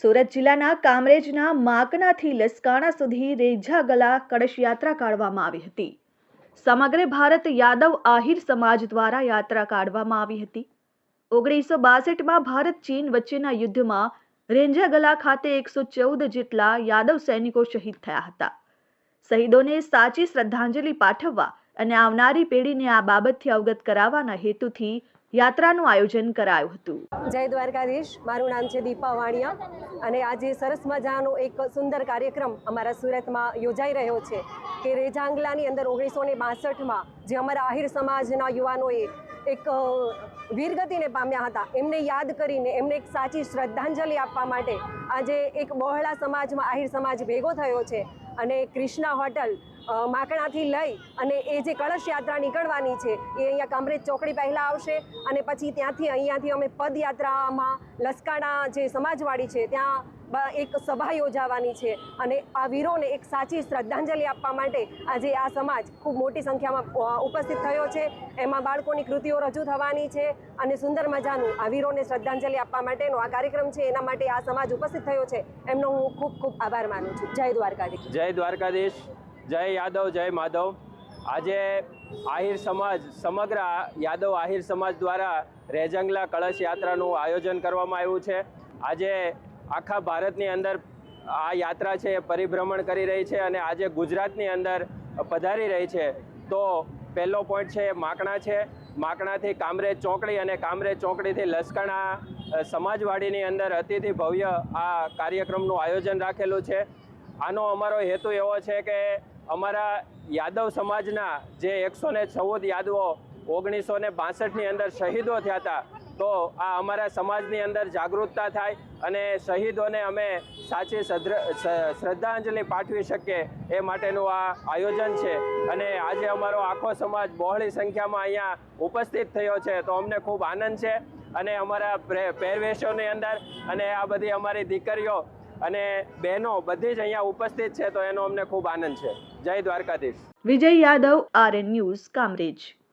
સુરત જિલ્લાના કામરેજના માકનાથી લસકાણા સુધી રેજા ગલા કળશ યાત્રા કાઢવામાં આવી હતી. સમગ્ર ભારત યાદવ આહિર સમાજ દ્વારા યાત્રા કાઢવામાં આવી હતી. ઓગણીસો બાસઠમાં ભારત ચીન વચ્ચેના યુદ્ધમાં રેંજાગલા ખાતે એકસો ચૌદ જેટલા યાદવ સૈનિકો શહીદ થયા હતા. શહીદોને સાચી શ્રદ્ધાંજલિ પાઠવવા અને આવનારી પેઢીને આ બાબતથી અવગત કરાવવાના હેતુથી યાત્રાનું આયોજન કરાયું હતું. જય દ્વારકાધીશ. મારું નામ છે દીપા વાણિયા અને આજે સરસ મજાનો એક સુંદર કાર્યક્રમ અમારા સુરતમાં યોજાઈ રહ્યો છે કે રેજાંગલાની અંદર ઓગણીસો ને બાસઠમાં જે અમારા આહિર સમાજના યુવાનોએ એક વીરગતિને પામ્યા હતા. એમને યાદ કરીને એમને એક સાચી શ્રદ્ધાંજલિ આપવા માટે આજે એક બહોળા સમાજમાં આહિર સમાજ ભેગો થયો છે અને ક્રિષ્ના હોટલ માકણાથી લઈ અને એ જે કળશ યાત્રા નીકળવાની છે, એ અહીંયા કામરેજ ચોકડી પહેલાં આવશે અને પછી ત્યાંથી અહીંયાથી અમે પદયાત્રામાં લસકાણા જે સમાજવાડી છે, ત્યાં એક સભા યોજાવાની છે અને આ વીરોને એક સાચી શ્રદ્ધાંજલિ આપવા માટે આજે આ સમાજ ખૂબ મોટી સંખ્યામાં ઉપસ્થિત થયો છે. એમાં બાળકોની કૃતિઓ રજૂ થવાની છે અને સુંદર મજાનું આ વીરોને શ્રદ્ધાંજલિ આપવા માટેનો આ કાર્યક્રમ છે, એના માટે આ સમાજ ઉપસ્થિત થયો છે. એમનો હું ખૂબ ખૂબ આભાર માનું છું. જય દ્વારકાધીશ. જય દ્વારકાધીશ. જય યાદવ, જય માધવ. આજે આહિર સમાજ, સમગ્ર યાદવ આહિર સમાજ દ્વારા રેજંગલા કળશ યાત્રાનું આયોજન કરવામાં આવ્યું છે. આજે આખા ભારતની અંદર આ યાત્રા છે એ પરિભ્રમણ કરી રહી છે અને આજે ગુજરાતની અંદર પધારી રહી છે. તો પહેલો પોઈન્ટ છે માકણા છે. માકણાથી કામરેજ ચોકડી અને કામરેજ ચોકડીથી લસકાણા સમાજવાડીની અંદર અતિથિ ભવ્ય આ કાર્યક્રમનું આયોજન રાખેલું છે. આનો અમારો હેતુ એવો છે કે અમારા યાદવ સમાજના જે એકસો ને ચૌદ યાદવો ઓગણીસો ને બાસઠની અંદર શહીદો થયા હતા, તો આ અમારા સમાજની અંદર જાગૃતતા થાય અને શહીદોને અમે સાચી શ્રદ્ધાંજલિ પાઠવી શકીએ એ માટેનું આ આયોજન છે. અને આજે અમારો આખો સમાજ બહોળી સંખ્યામાં અહીંયા ઉપસ્થિત થયો છે, તો અમને ખૂબ આનંદ છે. અને અમારા પહેરવેશોની અંદર અને આ બધી અમારી દીકરીઓ અને બહેનો બધી જ અહીંયા ઉપસ્થિત છે, તો એનો અમને ખૂબ આનંદ છે. જય Dwarkadhish. Vijay Yadav, RN news, Kamrej.